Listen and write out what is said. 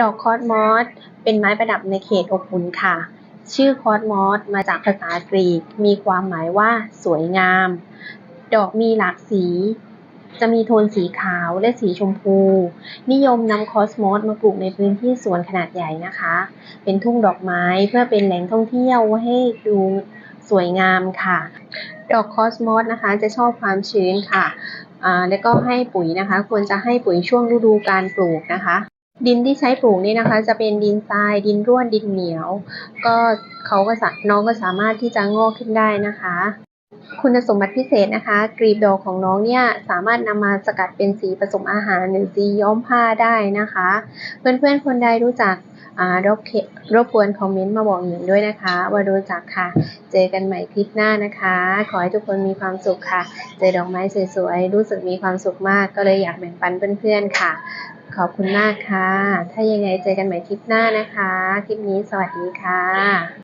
ดอกคอสมอสเป็นไม้ประดับในเขตอบอุ่นค่ะ ชื่อคอสมอสมาจากภาษากรีก มีความหมายว่าสวยงาม ดอกมีหลากสี จะมีโทนสีขาวและสีชมพู นิยมนำคอสมอสมาปลูกในพื้นที่สวนขนาดใหญ่นะคะ เป็นทุ่งดอกไม้เพื่อเป็นแหล่งท่องเที่ยวให้ดูสวยงามค่ะ ดอกคอสมอสนะคะจะชอบความชื้นค่ะ แล้วก็ให้ปุ๋ยนะคะ ควรจะให้ปุ๋ยช่วงฤดูการปลูกนะคะ ดินที่ใช้ปลูกนี่นะคะ จะเป็นดินทราย ดินร่วนดินเหนียว ก็เขาก็สน้องก็สามารถที่จะงอกขึ้นได้นะคะ คุณสมบัติพิเศษนะคะ กรีบดอกของน้องเนี่ยสามารถนำมาสกัดเป็นสีผสมอาหารหรือสีย้อมผ้าได้นะคะ เพื่อนๆคนใดรู้จักรบเขรบกวนคอมเมนต์มาบอกหญิงด้วยนะคะ ว่ารู้จักค่ะ เจอกันใหม่คลิปหน้านะคะ ขอให้ทุกคนมีความสุขค่ะ เจอดอกไม้สวยๆ รู้สึกมีความสุขมาก ก็เลยอยากแบ่งปันเพื่อนๆค่ะ ขอบคุณมากค่ะ ถ้ายังไงเจอกันใหม่คลิปหน้านะคะ คลิปนี้สวัสดีค่ะ